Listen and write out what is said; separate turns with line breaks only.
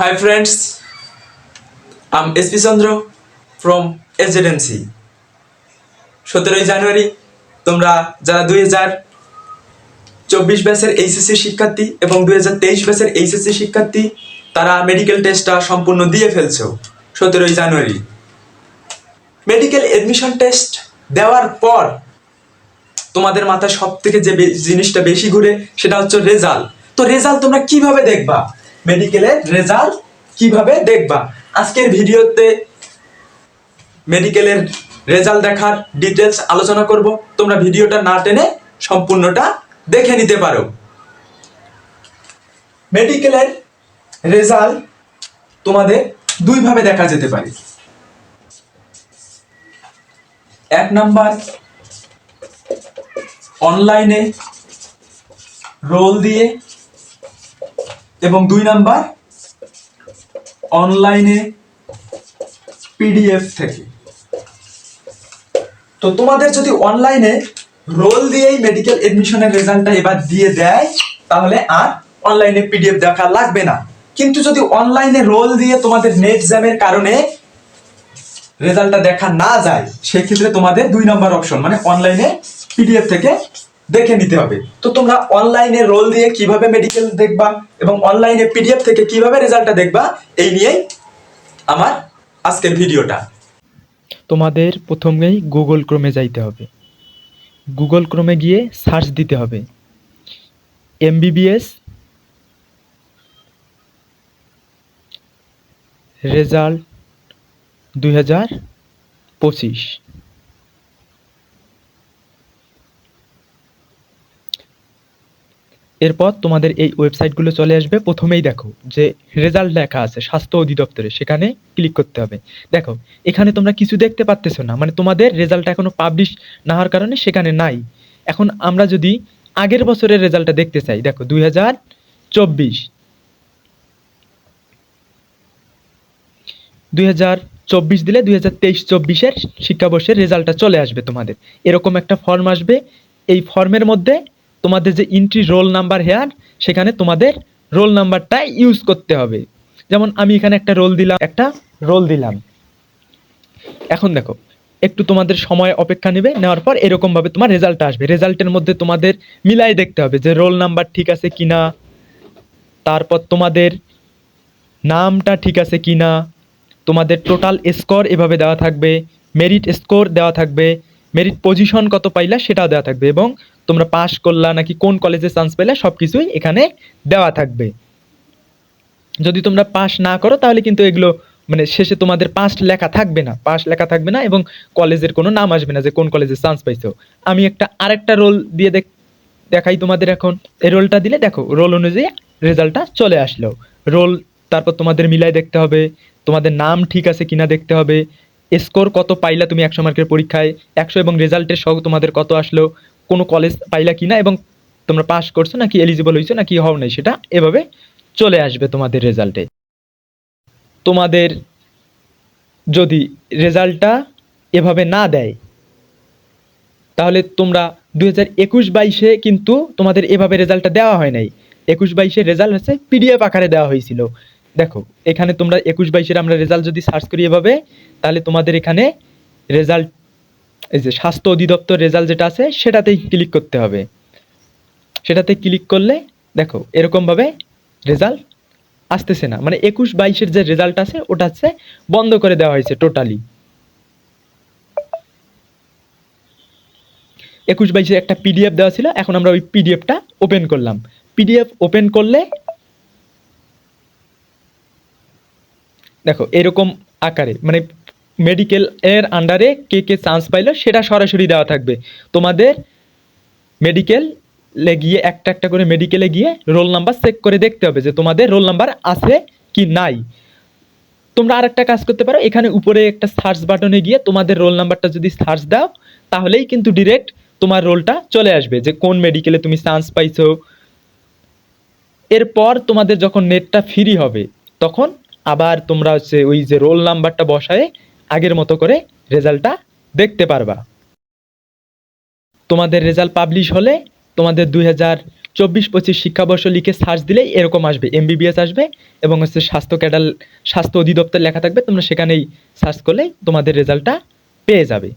Hi friends, I'm SP Chandra from Agency. সতেরোই জানুয়ারি তোমরা যারা দুই হাজার চব্বিশ ব্যাচের এইচএসসি শিক্ষার্থী এবং দুই হাজার তেইশ ব্যাচের এইচএসসি শিক্ষার্থী তারা মেডিকেল টেস্টটা সম্পূর্ণ দিয়ে ফেলছো সতেরোই জানুয়ারি। মেডিকেল এডমিশন টেস্ট দেওয়ার পর তোমাদের মাথায় সব থেকে যে জিনিসটা বেশি ঘুরে সেটা হচ্ছে রেজাল্ট তো রেজাল্ট তোমরা কীভাবে দেখবা? মেডিকেলের রেজাল্ট কীভাবে দেখবা? আজকের ভিডিওতে মেডিকেলের রেজাল্ট দেখার ডিটেলস আলোচনা করব। তোমরা ভিডিওটা না টেনে সম্পূর্ণটা দেখে নিতে পারো। মেডিকেলের রেজাল্ট তোমাদের দুইভাবে দেখা যেতে পারে। এক নাম্বার অনলাইনে রোল দিয়ে এবং দুই নাম্বার, অনলাইনে পিডিএফ থেকে। তো তোমাদের যদি অনলাইনে রোল দিয়েই মেডিকেল এডমিশনের রেজাল্টটা এবার দিয়ে দেয়, তাহলে আর অনলাইনে পিডিএফ দেখা লাগবে না। কিন্তু যদি অনলাইনে রোল দিয়ে তোমাদের নেট জ্যামের কারণে রেজাল্টটা দেখা না যায়, সেক্ষেত্রে তোমাদের দুই নম্বর অপশন মানে অনলাইনে পিডিএফ থেকে দেখে নিতে হবে। তো তোমরা অনলাইনে রোল দিয়ে কীভাবে মেডিকেল দেখবা এবং অনলাইনে পিডিএফ থেকে কীভাবে রেজাল্টটা দেখবা, এই নিয়েই আমার আজকের ভিডিওটা।
তোমাদের প্রথমেই গুগল ক্রোমে যাইতে হবে। গুগল ক্রোমে গিয়ে সার্চ দিতে হবে। এমবিবিএস রেজাল্ট দুই হাজার পঁচিশ। এরপর তোমাদের এই ওয়েবসাইটগুলো চলে আসবে। প্রথমেই দেখো যে রেজাল্ট লেখা আছে স্বাস্থ্য অধিদপ্তরে, সেখানে ক্লিক করতে হবে। দেখো, এখানে তোমরা কিছু দেখতে পারতেছো না মানে তোমাদের রেজাল্ট এখনও পাবলিশ না হওয়ার কারণে সেখানে নাই। এখন আমরা যদি আগের বছরের রেজাল্টটা দেখতে চাই, দেখো দুই হাজার চব্বিশ। দুই হাজার চব্বিশ দিলে দুই হাজার তেইশ, চব্বিশের শিক্ষাবর্ষের রেজাল্টটা চলে আসবে তোমাদের। এরকম একটা ফর্ম আসবে। এই ফর্মের মধ্যে তোমাদের যে এন্ট্রি রোল নাম্বার হেয়ার সেখানে তোমাদের রোল নাম্বারটা ইউজ করতে হবে। যেমন আমি এখানে একটা রোল দিলাম, একটা রোল দিলাম। এখন দেখো, একটু তোমাদের সময় অপেক্ষা নেবে, নেওয়ার পর এরকমভাবে তোমার রেজাল্ট আসবে। রেজাল্টের মধ্যে তোমাদের মিলাই দেখতে হবে যে রোল নাম্বার ঠিক আছে কি না তারপর তোমাদের নামটা ঠিক আছে কিনা, তোমাদের টোটাল স্কোর এভাবে দেওয়া থাকবে মেরিট স্কোর দেওয়া থাকবে মেরিট পজিশন কত পাইলা সেটাও দেওয়া থাকবে এবং তোমরা পাস করলা নাকি কোন কলেজে চান্স পেলে সব কিছুই এখানে দেওয়া থাকবে। যদি তোমরা পাস না করো তাহলে কিন্তু এগুলো মানে শেষে তোমাদের পাস লেখা থাকবে না পাস লেখা থাকবে না এবং কলেজের কোনো নাম আসবে না যে কোন কলেজে চান্স পাইছো। আমি একটা আরেকটা রোল দিয়ে দেখ দেখাই তোমাদের এখন। এই রোলটা দিলে দেখো রোল অনুযায়ী রেজাল্টটা চলে আসলো। রোল তারপর তোমাদের মিলাই দেখতে হবে, তোমাদের নাম ঠিক আছে কিনা দেখতে হবে স্কোর কত পাইলা তুমি একশো মার্কের পরীক্ষায়? একশো এবং রেজাল্টের সহ তোমাদের কত আসলো? কোনো কলেজ পাইলা কিনা এবং তোমরা পাস করছ নাকি এলিজিবল হয়েছো নাকি হও নাই সেটা এভাবে চলে আসবে তোমাদের রেজাল্টে তোমাদের যদি রেজাল্টটা এভাবে না দেয়, তাহলে তোমরা দু হাজার একুশ বাইশে কিন্তু তোমাদের এভাবে রেজাল্টটা দেওয়া হয় নাই। একুশ বাইশের রেজাল্ট হচ্ছে পিডিএফ আকারে দেওয়া হয়েছিল। দেখো, এখানে তোমরা একুশ বাইশের আমরা রেজাল্ট যদি সার্চ করি এভাবে, তাহলে তোমাদের এখানে রেজাল্ট এই যে স্বাস্থ্য অধিদপ্তর রেজাল্ট যেটা আছে, সেটাতেই ক্লিক করতে হবে। সেটাতে ক্লিক করলে, দেখো, এরকমভাবে রেজাল্ট আসতেছে না। মানে একুশ বাইশের যে রেজাল্ট আছে, ওটা হচ্ছে বন্ধ করে দেওয়া হয়েছে টোটালি একুশ বাইশে একটা পিডিএফ দেওয়া ছিল, এখন আমরা ওই পিডিএফটা ওপেন করলাম। পিডিএফ ওপেন করলে দেখো, এরকম আকারে মানে মেডিকেল এর আন্ডারে কে কে চান্স পাইলো সেটা সরাসরি দেওয়া থাকবে। তোমাদের মেডিকেল গিয়ে একটা একটা করে মেডিকেলে গিয়ে রোল নাম্বার চেক করে দেখতে হবে যে তোমাদের রোল নাম্বার আছে কি নাই। তোমরা আর একটা কাজ করতে পারো, এখানে উপরে একটা সার্চ বাটনে গিয়ে তোমাদের রোল নাম্বারটা যদি সার্চ দাও, তাহলেই কিন্তু ডিরেক্ট তোমার রোলটা চলে আসবে যে কোন মেডিকেলে তুমি চান্স পাইছো। এরপর তোমাদের যখন নেটটা ফ্রি হবে, তখন আবার তোমরা হচ্ছে ওই যে রোল নাম্বারটা বসায় আগের মতো করে রেজাল্টটা দেখতে পারবা। তোমাদের রেজাল্ট পাবলিশ হলে তোমাদের দুই হাজার চব্বিশ পঁচিশ শিক্ষাবর্ষ লিখে সার্চ দিলেই এরকম আসবে এমবিবিএস আসবে এবং হচ্ছে স্বাস্থ্য ক্যাডাল স্বাস্থ্য অধিদপ্তর লেখা থাকবে, তোমরা সেখানেই সার্চ করলে তোমাদের রেজাল্টটা পেয়ে যাবে।